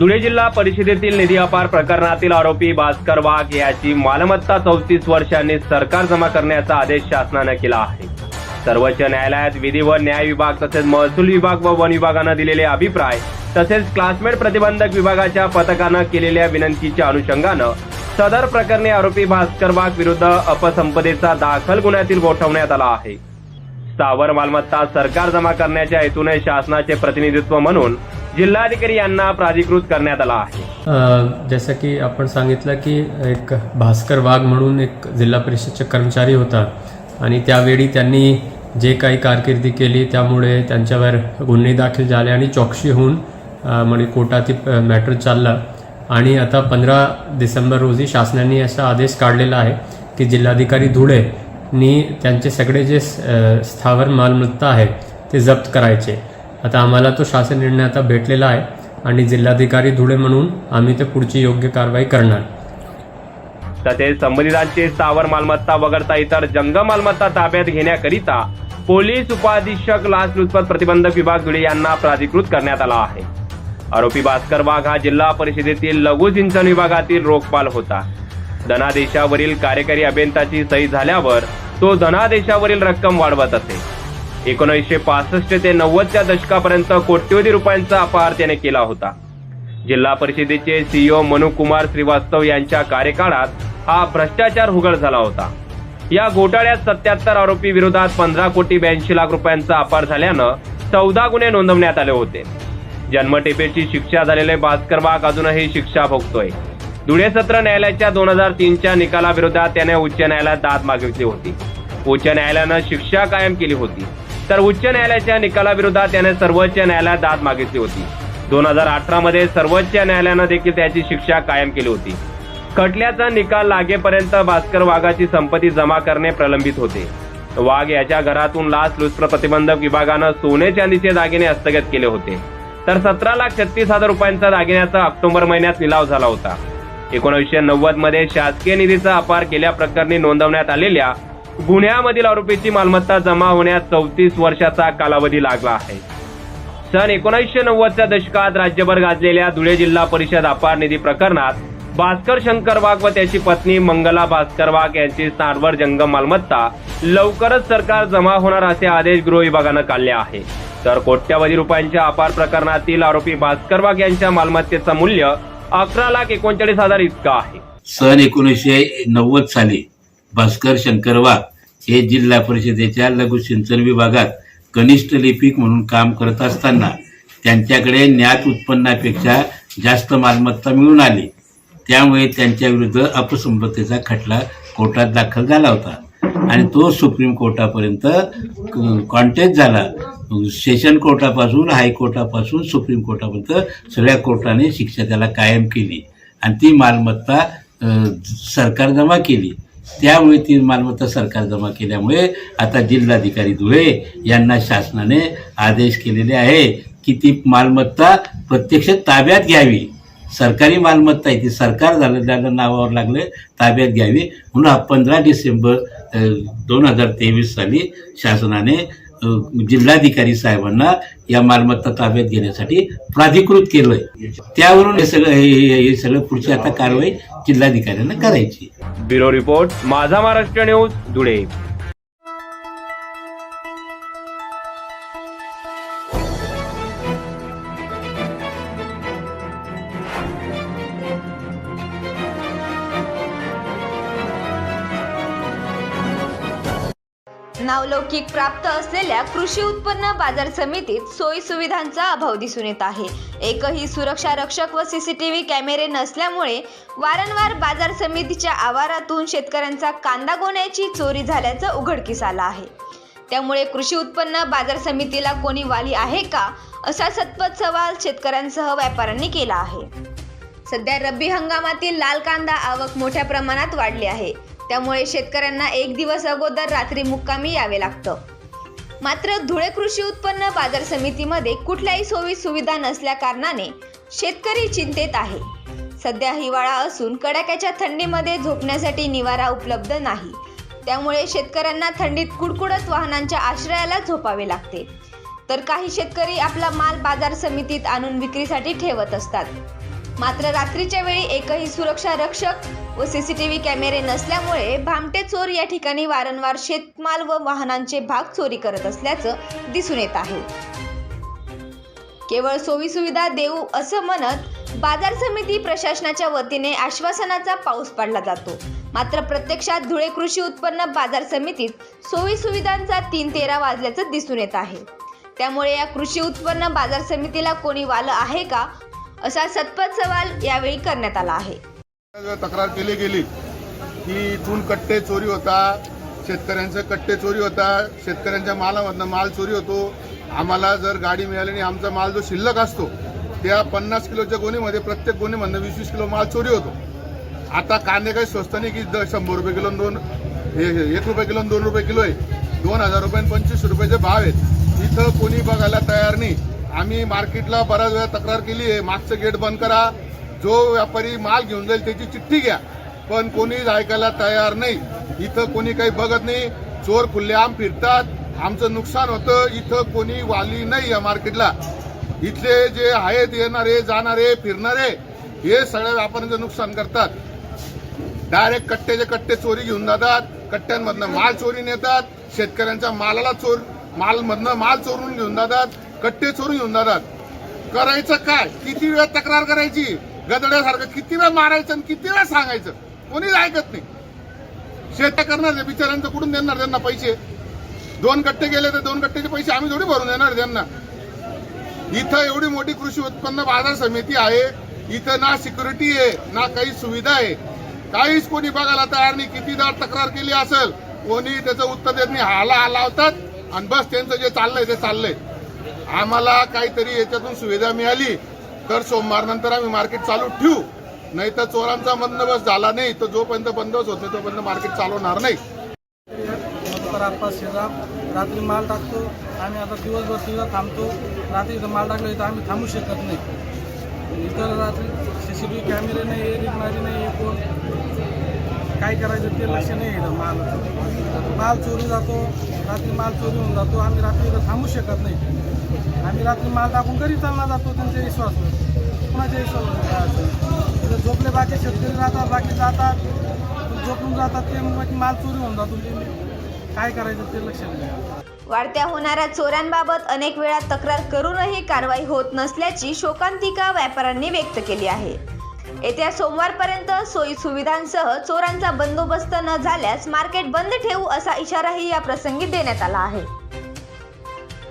धुळे जिल्हा परिषदेतील निधी अपार प्रकरणातील आरोपी भास्कर वाघ याची मालमत्ता चौतीस वर्षांनी सरकार जमा करण्याचा आदेश शासनानं केला आहे. सर्वोच्च न्यायालयात विधी व न्याय विभाग तसेच महसूल विभाग व वन विभागानं दिलेले अभिप्राय तसेच क्लासमेट प्रतिबंधक विभागाच्या पथकानं केलेल्या विनंतीच्या अनुषंगानं सदर प्रकरणी आरोपी भास्कर वाघ विरुद्ध अपसंपदेचा दाखल गुन्ह्यातील गोठवण्यात आला आहे. स्थावर मालमत्ता सरकार जमा करण्याच्या हेतूने शासनाचे प्रतिनिधित्व म्हणून जिल्हाधिकारी यांना प्राधिकृत करण्यात आला आहे. जसं की आपण सांगितलं की एक भास्कर वाघ म्हणून एक जिल्हा परिषदचे कर्मचारी होता आणि त्यावेळी त्यांनी जे काही कारकिर्दी केली त्यामुळे त्यांच्यावर गुन्हे दाखल झाले आणि चौकशी होऊन म्हणजे कोर्टात मॅटर चालला. आणि आता पंधरा डिसेंबर रोजी शासनाने असा आदेश काढलेला आहे की जिल्हाधिकारी धुळे नी त्यांचे सगळे जे स्थावर मालमत्ता आहे ते जप्त करायचे. आता आम्हाला तो शासन निर्णय आता भेटलेला आहे आणि जिल्हाधिकारी धुळे म्हणून आम्ही ते पुढची योग्य कारवाई करणार. तसेच संबंधितांची स्थावर मालमत्ता वगळता इतर जंगम मालमत्ता ताब्यात घेण्याकरिता पोलीस उपाधीक्षक लाचलुचपत प्रतिबंधक विभाग धुळे यांना प्राधिकृत करण्यात आला आहे. आरोपी भास्कर वाघ हा जिल्हा परिषदेतील लघु सिंचन विभागातील रोखपाल होता. धनादेशावरील कार्यकारी अभियंताची सही झाल्यावर तो धनादेशावरील रक्कम वाढवत असे. एकोणीसशे पासष्ट ते नव्वदच्या दशकापर्यंत कोट्यवधी रुपयांचा अपहार त्याने केला होता. जिल्हा परिषदेचे सीईओ मनुकुमार श्रीवास्तव यांच्या कार्यकाळात हा भ्रष्टाचार उघड झाला होता. या घोटाळ्यात सत्याहत्तर आरोपी विरोधात पंधरा कोटी ब्याऐंशी लाख रुपयांचा अपार झाल्यानं चौदा गुन्हे नोंदवण्यात आले होते. जन्मटेपेची शिक्षा झालेले भास्कर वाघ अजूनही शिक्षा भोगतोय. धुळे सत्र न्यायालयाच्या दोन हजार तीनच्या निकालाविरोधात त्याने उच्च न्यायालयात दाद मागितली होती. उच्च न्यायालयानं शिक्षा कायम केली होती. तर उच्च न्यायालयाच्या निकालाविरोधात त्याने सर्वोच्च न्यायालयात दाद मागितली होती. दोन हजार अठरा मध्ये सर्वोच्च न्यायालयानं देखील त्याची शिक्षा कायम केली होती. खटल्याचा निकाल लागेपर्यंत भास्कर वाघाची संपत्ती जमा करणे प्रलंबित होते. वाघ याच्या घरातून लाचलुचपत प्रतिबंधक विभागानं सोने चांदीचे दागिने हस्तगत केले होते. तर सतरा लाख छत्तीस हजार रुपयांचा दागिन्याचा ऑक्टोबर महिन्यात लिलाव झाला होता. एकोणीसशे नव्वदमध्ये शासकीय निधीचा अपार केल्याप्रकरणी नोंदवण्यात आलेल्या गुन्ह्यामधील आरोपीची मालमत्ता जमा होण्यास चौतीस वर्षाचा कालावधी लागला आहे. सन एकोणीसशे नव्वदच्या दशकात राज्यभर गाजलेल्या धुळे जिल्हा परिषद अपार निधी प्रकरणात भास्कर शंकर वाघ व त्याची पत्नी मंगला भास्कर वाघ यांची स्थानवर जंगम मालमत्ता लवकरच सरकार जमा होणार असे आदेश गृह विभागानं काढले आहे. तर कोट्यावधी रुपयांच्या अपार प्रकरणातील आरोपी भास्कर वाघ यांच्या मालमत्तेचं मूल्य अकरा लाख एकोणचाळीस हजार इतकं आहे. सन एकोणीसशे नव्वद साली भास्कर शंकर वाघ हे जिल्हा परिषदेच्या लघु सिंचन विभागात कनिष्ठ लिपिक म्हणून काम करत असताना त्यांच्याकडे ज्ञात उत्पन्नापेक्षा जास्त मालमत्ता मिळून आली. त्यामुळे त्यांच्या विरुद्ध अपसंपत्तीचा खटला कोर्टात दाखल झाला होता. आणि तो सुप्रीम कोर्टापर्यंत कॉन्टेस्ट झाला. सेशन कोर्टापासून हायकोर्टापासून सुप्रीम कोर्टापर्यंत सगळ्या कोर्टाने शिक्षा त्याला कायम केली. आणि ती मालमत्ता सरकार जमा केली. त्यामुळे ती मालमत्ता सरकार जमा केल्यामुळे आता जिल्हाधिकारी धुळे यांना शासनाने आदेश केलेले आहे की ती मालमत्ता प्रत्यक्ष ताब्यात घ्यावी. सरकारी मालमत्ता आहे ती सरकार झालेल्या नावावर लागले ताब्यात घ्यावी. म्हणून पंधरा डिसेंबर दोन हजार तेवीस साली शासनाने जिल्हाधिकारी साहेबांना या मालमत्ता ताब्यात घेण्यासाठी प्राधिकृत केलंय. त्यावरून हे सगळं हे- हे हे सगळं पुढची आता कारवाई जिल्हाधिकाऱ्यांना करायची. ब्युरो रिपोर्ट माझा महाराष्ट्र न्यूज धुळे. नावलौकिक प्राप्त असलेल्या कृषी उत्पन्न बाजार समितीत सोयी सुविधांचा अभाव दिसून येत आहे. एकही सुरक्षा रक्षक व सीसीटीव्ही कॅमेरे नसल्यामुळे वारंवार बाजार समितीच्या आवारातून शेतकऱ्यांचा कांदा गोण्याची चोरी झाल्याचं उघडकीस आलं आहे. त्यामुळे कृषी उत्पन्न बाजार समितीला कोणी वाली आहे का असा सतपत सवाल शेतकऱ्यांसह व्यापाऱ्यांनी केला आहे. सध्या रब्बी हंगामातील लाल कांदा आवक मोठ्या प्रमाणात वाढली आहे. त्यामुळे शेतकऱ्यांना एक दिवस अगोदर रात्री मुक्कामी यावे लागतं. मात्र धुळे कृषी उत्पन्न बाजार समितीमध्ये कुठल्याही सोयी सुविधा नसल्याकारणाने शेतकरी चिंतेत आहे. सध्या हिवाळा असून कडाक्याच्या थंडीमध्ये झोपण्यासाठी निवारा उपलब्ध नाही. त्यामुळे शेतकऱ्यांना थंडीत कुडकुडत वाहनांच्या आश्रयाला झोपावे लागते. तर काही शेतकरी आपला माल बाजार समितीत आणून विक्रीसाठी ठेवत असतात. मात्र रात्रीच्या वेळी एकही सुरक्षा रक्षक व सीसीटीव्ही कॅमेरे नसल्यामुळे भामटे चोर या ठिकाणी वारंवार शेतमाल व वाहनांचे भाग चोरी करत असल्याचं दिसून येत आहे. केवळ सोयीसुविधा देऊ असं म्हणत बाजार समिती प्रशासनाच्या वतीने आश्वासनाचा पाऊस पाडला जातो. मात्र प्रत्यक्षात धुळे कृषी उत्पन्न बाजार समितीत सोयी सुविधांचा तीन तेरा वाजल्याचं दिसून येत आहे. त्यामुळे या कृषी उत्पन्न बाजार समितीला कोणी वालं आहे का? असा सतपथ सवाल यावेळी करण्यात आला आहे. तक्रार केली गेली की इथून कट्टे चोरी होता शेतकऱ्यांचे कट्टे चोरी होता शेतकऱ्यांच्या मालामधनं माल चोरी होतो आम्हाला जर गाडी मिळाली आणि आमचा माल जो शिल्लक असतो त्या पन्नास किलोच्या गोणीमध्ये प्रत्येक गोणीमधनं वीस वीस किलो माल चोरी होतो. आता कांदे काही स्वस्त नाही की द- शंभर रुपये किलो दोन हे- हे- एक रुपये किलो दोन रुपये किलो आहे. दोन हजार रुपये पंचवीस रुपयाचे भाव आहेत. इथं कोणी बघायला तयार नाही. आम्ही मार्केटला बऱ्याच वेळा तक्रार केली आहे. मागचं गेट बंद करा. जो व्यापारी माल घेऊन जाईल त्याची चिठ्ठी घ्या. पण कोणीच ऐकायला तयार नाही. इथं कोणी काही बघत नाही. चोर खुल्लेआम फिरतात. आमचं नुकसान होतं. इथं कोणी वाली नाही या मार्केटला. इथले जे आहेत येणारे जाणारे फिरणारे हे सगळ्या व्यापाऱ्यांचं नुकसान करतात. डायरेक्ट कट्ट्याचे कट्टे चोरी घेऊन जातात. कट्ट्यांमधनं माल चोरी नेतात शेतकऱ्यांच्या मालाला चोर मालमधनं माल चोरून घेऊन जातात. कट्टे चोरून येऊन जातात. करायचं काय? किती वेळ तक्रार करायची? गदड्यासारखं किती वेळ मारायचं आणि किती वेळ सांगायचं? कोणीच ऐकत नाही. शेत करणार बिचाऱ्यांचं कुठून देणार त्यांना पैसे? दोन कट्टे गेले तर दोन कट्ट्याचे पैसे आम्ही थोडी भरून देणार त्यांना. इथं एवढी मोठी कृषी उत्पन्न बाजार समिती आहे. इथं ना सिक्युरिटी आहे ना काही सुविधा आहे. काहीच कोणी बघायला तयार नाही. कितीदा तक्रार केली असेल? कोणी त्याचं उत्तर देत नाही. हाला हाला लावतात आणि बस त्यांचं जे चाललंय ते चाललंय. आम्हाला काहीतरी याच्यातून सुविधा मिळाली तर सोमवार नंतर आम्ही मार्केट चालू ठेवू. नाही तर चोरांचा बंदोबस्त झाला नाही तर जोपर्यंत बंदोबस्त होते तोपर्यंत मार्केट चालवणार नाही. रात्री माल टाकतो आम्ही आता दिवसभर तिथं थांबतो. रात्री इथं माल टाकलं इथं आम्ही थांबू शकत नाही. इथं रात्री सी सी टी व्ही कॅमेरे नाही आहे रिकणारी नाही आहे कोण? काय करायचं ते लक्ष नाही इथं माल. माल चोरी जातो रात्री माल चोरी होऊन जातो आम्ही रात्री इथं थांबू शकत नाही. आम्ही रात्री माल टाकून घरी चालला जातो त्यांचा विश्वास कुणाच्या विश्वास झोपले बाकी शेतकरी राहतात बाकी जातात. झोपून जातात ते मग बाकी माल चोरी होऊन जातो. काय करायचं ते लक्षात घ्या. वाढत्या होणाऱ्या चोऱ्यांबाबत अनेक वेळा तक्रार करूनही कारवाई होत नसल्याची शोकांतिका व्यापाऱ्यांनी व्यक्त केली आहे. येत्या सोमवारपर्यंत सोयी सुविधांसह चोरांचा बंदोबस्त न झाल्यास मार्केट बंद ठेवू असा इशाराही या प्रसंगी देण्यात आला आहे.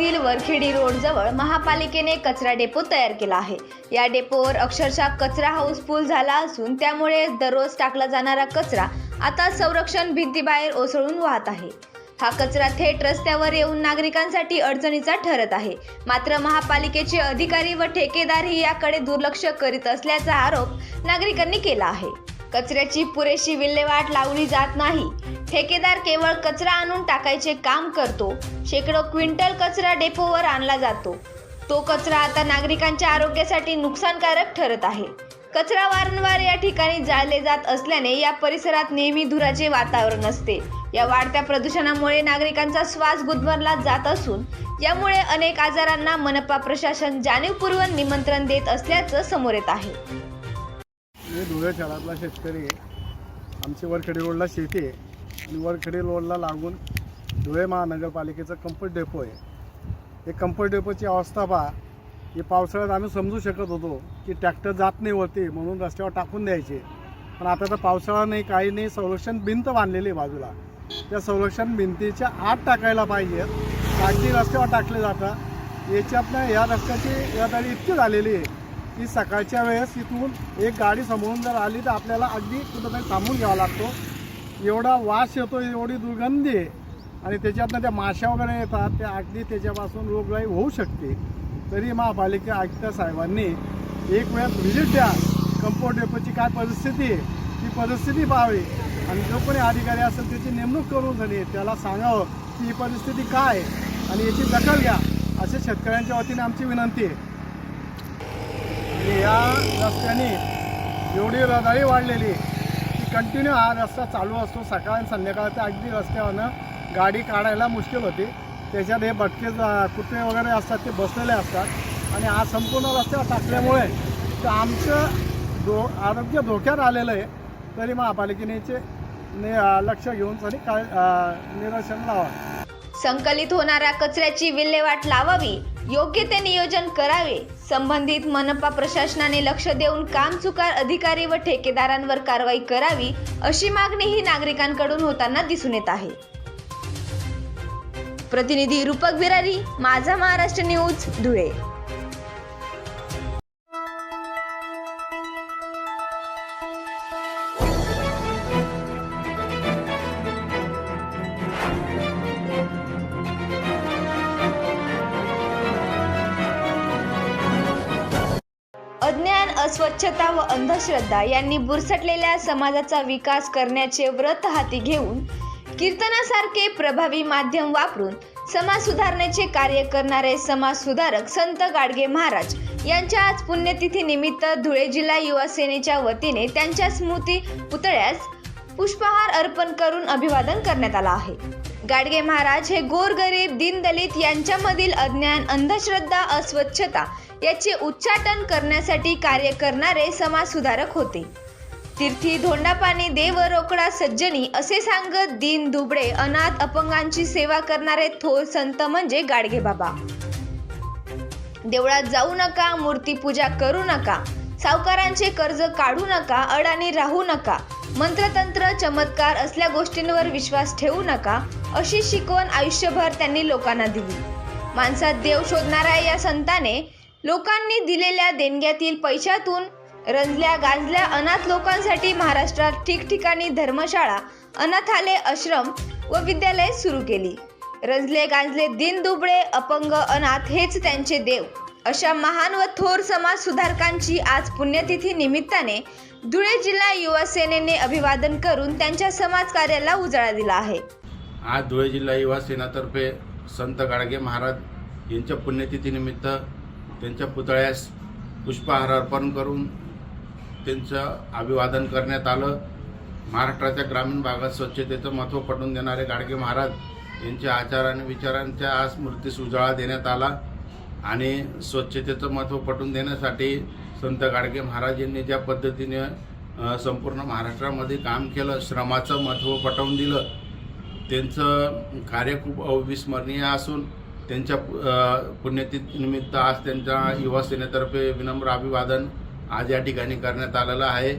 शहर वरखेडी रोड जवळ महापालिकेने कचरा डेपो तयार केला आहे. या डेपोवर अक्षरशः कचरा हाऊसफुल झाला असून त्यामुळे दररोज टाकला जाणारा कचरा आता संरक्षण भिंतीबाहेर ओसळून वाहत आहे. हा कचरा थेट रस्त्यावर येऊन नागरिकांसाठी अडचणीचा ठरत आहे. मात्र महापालिकेचे अधिकारी व ठेकेदारही याकडे दुर्लक्ष करीत असल्याचा आरोप नागरिकांनी केला आहे. कचऱ्याची पुरेशी विल्हेवाट लावली जात नाही. ठेकेदार केवळ कचरा आणून टाकायचे काम करतो. शेकडो क्विंटल कचरा डेपोवर आणला जातो. तो कचरा आता नागरिकांच्या आरोग्यासाठी नुकसानकारक ठरत आहे. कचरा वारंवार या ठिकाणी जाळले जात असल्याने या परिसरात नेहमी धुराचे वातावरण असते. या वाढत्या प्रदूषणामुळे नागरिकांचा श्वास गुदमरला जात असून यामुळे अनेक आजारांना मनपा प्रशासन जाणीवपूर्वक निमंत्रण देत असल्याचं समोर येत आहे. मी धुळे शहरातला शेतकरी आहे. आमची वरखेडी रोडला शेती आहे. आणि वरखेडी रोडला लागून धुळे महानगरपालिकेचं कम्फर्ट डेपो आहे. हे कम्फर्ट डेपोची अवस्था पहा. ही पावसाळ्यात आम्ही समजू शकत होतो की ट्रॅक्टर जात नाही वरती म्हणून रस्त्यावर टाकून द्यायचे. पण आता तर पावसाळा नाही काही नाही. संरक्षण भिंत बांधलेली आहे बाजूला. त्या संरक्षण भिंतीच्या आत टाकायला पाहिजेत. बाकी रस्त्यावर टाकले जातात. याच्यातनं या रस्त्याची रहदारी इतकी झालेली आहे. की सकाळच्या वेळेस इथून एक गाडी समोरून जर आली तर आपल्याला अगदी कुठंतरी थांबून घ्यावा लागतो. एवढा वास येतो एवढी दुर्गंधी आहे. आणि त्याच्यातनं त्या माश्या वगैरे येतात त्या अगदी त्याच्यापासून रोगराई होऊ शकते. तरी महापालिका आयुक्त साहेबांनी एक वेळेस व्हिजिट द्या. कंपाऊंड डेपोची काय परिस्थिती आहे ती परिस्थिती पाहावी. आणि जो कोणी अधिकारी असेल त्याची नेमणूक करून झाली त्याला सांगावं की ही परिस्थिती काय आहे. आणि याची दखल घ्या. असे शेतकऱ्यांच्या वतीने आमची विनंती आहे. की या रस्त्याने एवढी रदाई वाढलेली की कंटिन्यू हा रस्ता चालू असतो. सकाळ आणि संध्याकाळच्या अगदी रस्त्यावरनं गाडी काढायला मुश्किल होती. त्याच्यात हे भटके कुत्रे वगैरे असतात ते बसलेले असतात. आणि हा संपूर्ण रस्त्यावर टाकल्यामुळे तर आमचं दो आरोग्य धोक्यात आलेलं आहे. तरी महापालिकेनेचे नि लक्ष घेऊन तरी काय अं, निरसन लावा. संकलित होणाऱ्या कचऱ्याची विल्हेवाट लावावी. योग्य ते नियोजन करावे. संबंधित मनपा प्रशासनाने लक्ष देऊन कामचुकार अधिकारी व ठेकेदारांवर कारवाई करावी अशी मागणीही नागरिकांकडून होताना दिसून येत आहे. प्रतिनिधी रूपक बिरारी माझा महाराष्ट्र न्यूज धुळे. स्वच्छता अस्वच्छता व अंधश्रद्धा यांनी बुरसटलेल्या समाजाचा विकास करण्याचे व्रत हाती घेऊन कीर्तनासारखे प्रभावी माध्यम वापरून समाज सुधारण्याचे कार्य करणारे समाज सुधारक संत गाडगे महाराज यांच्या आज पुण्यतिथी निमित्त धुळे जिल्हा युवा सेनेच्या वतीने त्यांच्या स्मृती पुतळ्यास पुष्पहार अर्पण करून अभिवादन करण्यात आलं आहे. गाडगे महाराज हे गोरगरीब दीनदलित यांच्यामधील अज्ञान अंधश्रद्धा अस्वच्छता याचे उच्चाटन करण्यासाठी कार्य करणारे समाजसुधारक होते. तीर्थी धोंडापाणी देव रोकडा सज्जनी असे सांगत दीन दुबळे अनाथ अपंगांची सेवा करणारे थोर संत म्हणजे गाडगे बाबा. देवळात जाऊ नका मूर्ती पूजा करू नका सावकारांचे कर्ज काढू नका अडाणी राहू नका मंत्रतंत्र चमत्कार असल्या गोष्टींवर विश्वास ठेवू नका अशी शिकवण आयुष्यभर त्यांनी लोकांना दिली. माणसात देव शोधणाऱ्या या संताने लोकांनी दिलेल्या देणग्यातील पैशातून रंजल्या गांजल्या अनाथ लोकांसाठी महाराष्ट्रात ठिकठिकाणी धर्मशाळा अनाथालय आश्रम व विद्यालय सुरू केली. रंजले गांजले दिन दुबळे अपंग अनाथ हेच त्यांचे देव. अशा महान व थोर समाज सुधारकांची आज पुण्यतिथी निमित्ताने धुळे जिल्हा युवा सेनेने अभिवादन करून त्यांच्या समाज कार्याला उजाळा दिला आहे. आज धुळे जिल्हा युवा सेनातर्फे संत गाडगे महाराज यांच्या पुण्यतिथीनिमित्त त्यांच्या पुतळ्यास पुष्पहार अर्पण करून त्यांचं अभिवादन करण्यात आलं. महाराष्ट्राच्या ग्रामीण भागात स्वच्छतेचं महत्त्व पटवून देणारे गाडगे महाराज यांच्या आचार आणि विचारांच्या आज स्मृतीस उजाळा देण्यात आला आणि स्वच्छतेचं महत्त्व पटवून देण्यासाठी संत गाडगे महाराज यांनी ज्या पद्धतीने संपूर्ण महाराष्ट्रामध्ये काम केलं श्रमाचं महत्त्व पटवून दिलं त्यांचं कार्य खूप अविस्मरणीय असून त्यांच्या अ, आज त्यांच्या युवा सेनेतर्फे विनम्र अभिवादन आज या ठिकाणी करण्यात आलेलं आहे.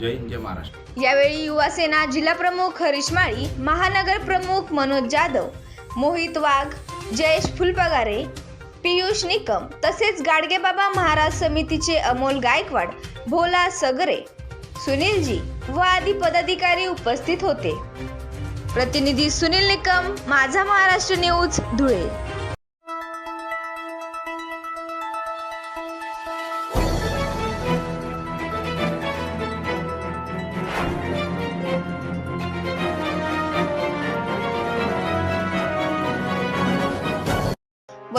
जय हिंद जय महाराष्ट्र. यावेळी युवा सेना जिल्हा प्रमुख हरीश माळी महानगर प्रमुख मनोज जाधव मोहित वाघ जयेश फुलपगारे पियुष निकम तसेच गाडगेबाबा महाराज समितीचे अमोल गायकवाड भोला सगरे सुनीलजी व आदी पदाधिकारी उपस्थित होते. प्रतिनिधी सुनील निकम माझा महाराष्ट्र न्यूज धुळे.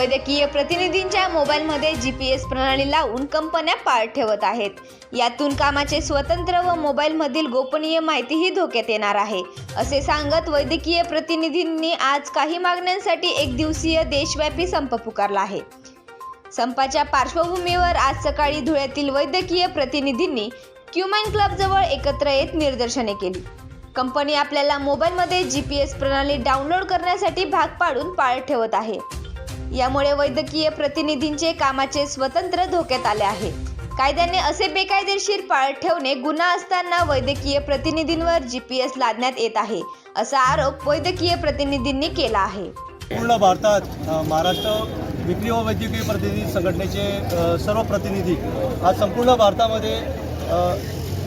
वैद्यकीय प्रतिनिधींच्या मोबाईलमध्ये जी पी एस प्रणाली लावून कंपन्या पाळत ठेवत आहेत. यातून कामाचे स्वतंत्र व मोबाईलमधील गोपनीय माहितीही धोक्यात येणार आहे. असे सांगत वैद्यकीय प्रतिनिधींनी आज काही मागण्यांसाठी एक दिवसीय देशव्यापी संप पुकारला आहे. संपाच्या पार्श्वभूमीवर आज सकाळी धुळ्यातील वैद्यकीय प्रतिनिधींनी क्युमॅन क्लबजवळ एकत्र येत निदर्शने केली. कंपनी आपल्याला मोबाईलमध्ये जी पी एस प्रणाली डाउनलोड करण्यासाठी भाग पाडून पाळत ठेवत आहे. यामुळे वैद्यकीय प्रतिनिधींचे कामाचे स्वतंत्र धोक्यात आले आहे. कायद्याने असे बेकायदेशीर पाळत ठेवणे गुन्हा असताना वैद्यकीय प्रतिनिधींवर जी पी एस लादण्यात येत आहे असा आरोप वैद्यकीय प्रतिनिधींनी केला आहे. पूर्ण भारतात महाराष्ट्र विक्री व वैद्यकीय प्रतिनिधी संघटनेचे सर्व प्रतिनिधी आज संपूर्ण भारतामध्ये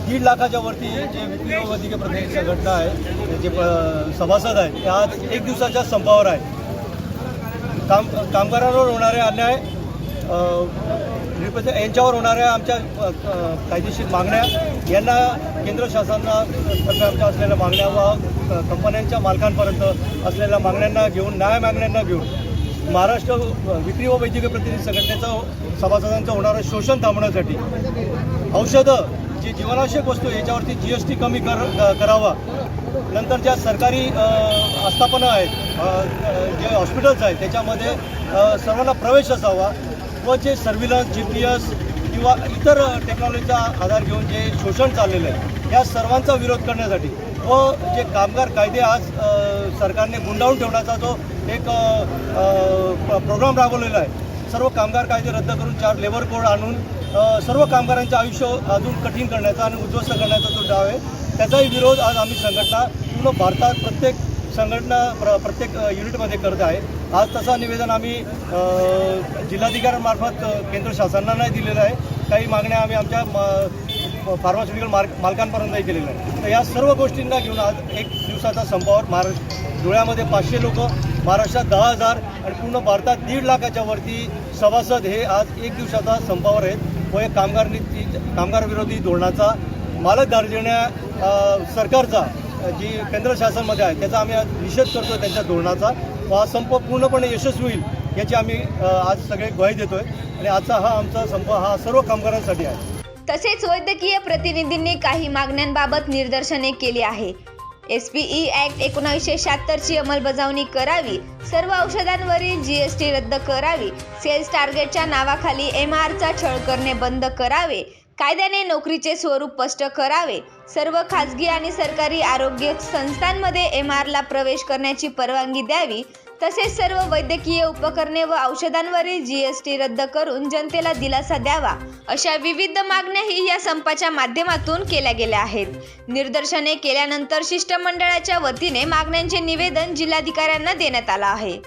दीड लाखाच्या वरती जे विक्री व वैद्यकीय प्रतिनिधी संघटना आहे जे सभासद आहेत ते आज एक दिवसाच्या संपावर आहे. काम कामगारांवर होणारे अन्याय यांच्यावर होणाऱ्या आमच्या कायदेशीर मागण्या यांना केंद्र शासनाच्या आमच्या असलेल्या मागण्या व कंपन्यांच्या मालकांपर्यंत असलेल्या मागण्यांना घेऊन न्याय मागण्यांना घेऊन महाराष्ट्र विक्री व वैद्यकीय प्रतिनिधी संघटनेचं सभासदांचं होणारं शोषण थांबवण्यासाठी औषधं जी जीवनावश्यक वस्तू याच्यावरती जी एस टी कमी कर करावा नंतर ज्या सरकारी आस्थापनं आस्थापना आहेत जे हॉस्पिटल्स आहेत त्याच्यामध्ये सर्वांना प्रवेश असावा व जे सर्व्हिलन्स जी पी एस किंवा इतर टेक्नॉलॉजीचा आधार घेऊन जे शोषण चाललेलं आहे या सर्वांचा विरोध करण्यासाठी व जे कामगार कायदे आज सरकारने गुंडाळून ठेवण्याचा जो एक प्रोग्राम राबवलेला आहे सर्व कामगार कायदे रद्द करून चार लेबर कोड आणून सर्व कामगारांचे आयुष्य अजून कठीण करण्याचा आणि उद्ध्वस्त करण्याचा जो डाव आहे त्याचाही विरोध आज आम्ही संघटना पूर्ण भारतात प्रत्येक संघटना प्र प्रत्येक युनिटमध्ये करत आहे. आज तसा निवेदन आम्ही जिल्हाधिकाऱ्यांमार्फत केंद्र शासनाला नाही दिलेलं आहे. काही मागण्या आम्ही आमच्या म- फार्मास्युटिकल मार्क मालकांपर्यंतही केलेल्या आहे तर या सर्व गोष्टींना घेऊन आज एक दिवसाचा संपावर महाराष्ट्र धुळ्यामध्ये पाचशे लोक महाराष्ट्रात दहा हजार आणि पूर्ण भारतात दीड लाखाच्या वरती सभासद हे आज एक दिवसाचा संपावर आहेत. व एक कामगार नीती कामगार विरोधी धोरणाचा मालक दार्जिण्या सरकारचा जी केंद्र शासनमध्ये आहे त्याचा आम्ही आज निषेध करतो त्यांच्या धोरणाचा. व हा संप पूर्णपणे यशस्वी होईल याची आम्ही आज सगळे ग्वाही देतोय. आणि आजचा हा आमचा संप हा सर्व कामगारांसाठी आहे. तसेच वैद्यकीय प्रतिनिधींनी काही मागण्यांबाबत निदर्शने केली आहे. एस पी ई ॲक्ट एकोणीसशे शहात्तरची अंमलबजावणी करावी सर्व औषधांवरील जी एस टी रद्द करावी सेल्स टार्गेटच्या नावाखाली एम आरचा छळ करणे बंद करावे कायद्याने नोकरीचे स्वरूप स्पष्ट करावे. सर्व खाजगी आणि सरकारी आरोग्य संस्थांमध्ये एम आरला प्रवेश करण्याची परवानगी द्यावी. तसेच सर्व वैद्यकीय उपकरणे व औषधांवरील जी एस टी रद्द करून जनतेला दिलासा द्यावा अशा विविध मागण्याही या संपाच्या माध्यमातून केल्या गेल्या आहेत. निदर्शने केल्यानंतर शिष्टमंडळाच्या वतीने मागण्यांचे निवेदन जिल्हाधिकाऱ्यांना देण्यात आलं आहे.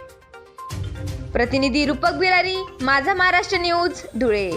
प्रतिनिधी रूपक बिरारी माझा महाराष्ट्र न्यूज धुळे.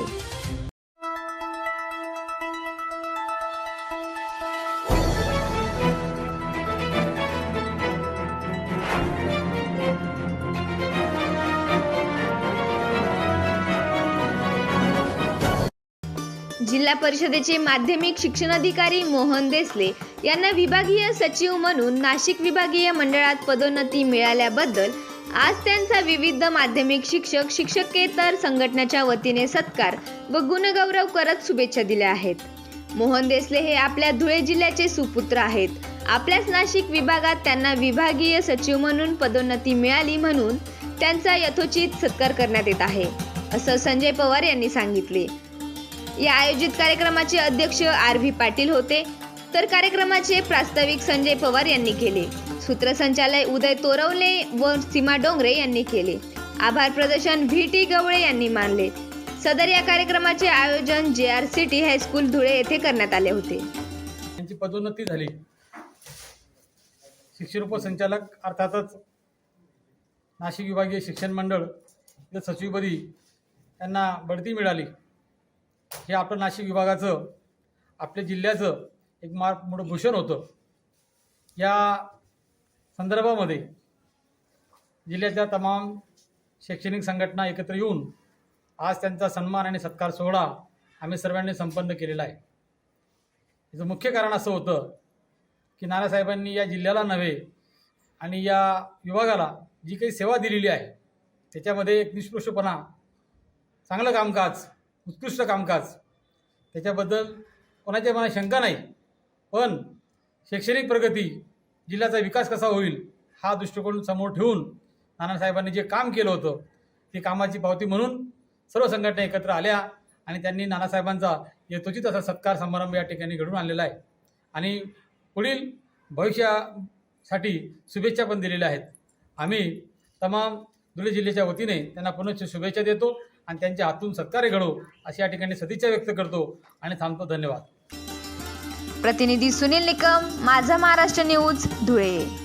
जिल्हा परिषदेचे माध्यमिक शिक्षणाधिकारी मोहन देसले यांना विभागीय सचिव म्हणून नाशिक विभागीय मंडळात पदोन्नती मिळाल्याबद्दल आज त्यांचा विविध माध्यमिक शिक्षक शिक्षकेतर संघटनेच्या वतीने सत्कार व गुणगौरव करत शुभेच्छा दिल्या आहेत. मोहन देसले हे आपल्या धुळे जिल्ह्याचे सुपुत्र आहेत. आपल्याच नाशिक विभागात त्यांना विभागीय सचिव म्हणून पदोन्नती मिळाली म्हणून त्यांचा यथोचित सत्कार करण्यात येत आहे असं संजय पवार यांनी सांगितले. या आयोजित कार्यक्रमाचे अध्यक्ष आर व्ही पाटील होते. तर कार्यक्रमाचे प्रास्ताविक संजय पवार यांनी केले. सूत्रसंचालय उदय तोरवले व सीमा डोंगरे यांनी केले. आभार प्रदर्शन व्ही टी गवळे यांनी मानले. सदर या कार्यक्रमाचे आयोजन जे आर सिटी हायस्कूल धुळे येथे करण्यात आले होते. त्यांची पदोन्नती झाली. शिक्षण उपसंचालक अर्थातच नाशिक विभागीय शिक्षण मंडळ सचिवपदी त्यांना बढती मिळाली. हे आपलं नाशिक विभागाचं आपल्या जिल्ह्याचं एक मार मोठं भूषण होतं. या संदर्भामध्ये जिल्ह्याच्या तमाम शैक्षणिक संघटना एकत्र येऊन आज त्यांचा सन्मान आणि सत्कार सोहळा आम्ही सर्वांनी संपन्न केलेला आहे. याचं मुख्य कारण असं होतं की नानासाहेबांनी या जिल्ह्याला नव्हे आणि या विभागाला जी काही सेवा दिलेली आहे त्याच्यामध्ये एक निष्पृषपणा चांगलं कामकाज उत्कृष्ट कामकाज. त्याच्याबद्दल कोणाच्या मनात शंका नाही. पण शैक्षणिक प्रगती जिल्ह्याचा विकास कसा होईल हा दृष्टिकोन समोर ठेवून नानासाहेबांनी जे काम केलं होतं ती कामाची पावती म्हणून सर्व संघटना एकत्र आल्या आणि त्यांनी नानासाहेबांचा यथोचित असा सत्कार समारंभ या ठिकाणी घडून आणलेला आहे. आणि पुढील भविष्यासाठी शुभेच्छा पण दिलेल्या आहेत. आम्ही तमाम धुळे जिल्ह्याच्या वतीने त्यांना पुनश्च शुभेच्छा देतो. आणि त्यांच्या हातून सत्कार्य घडो अशी या ठिकाणी सदिच्छा व्यक्त करतो आणि थांबतो. धन्यवाद. प्रतिनिधी सुनील निकम माझा महाराष्ट्र न्यूज धुळे.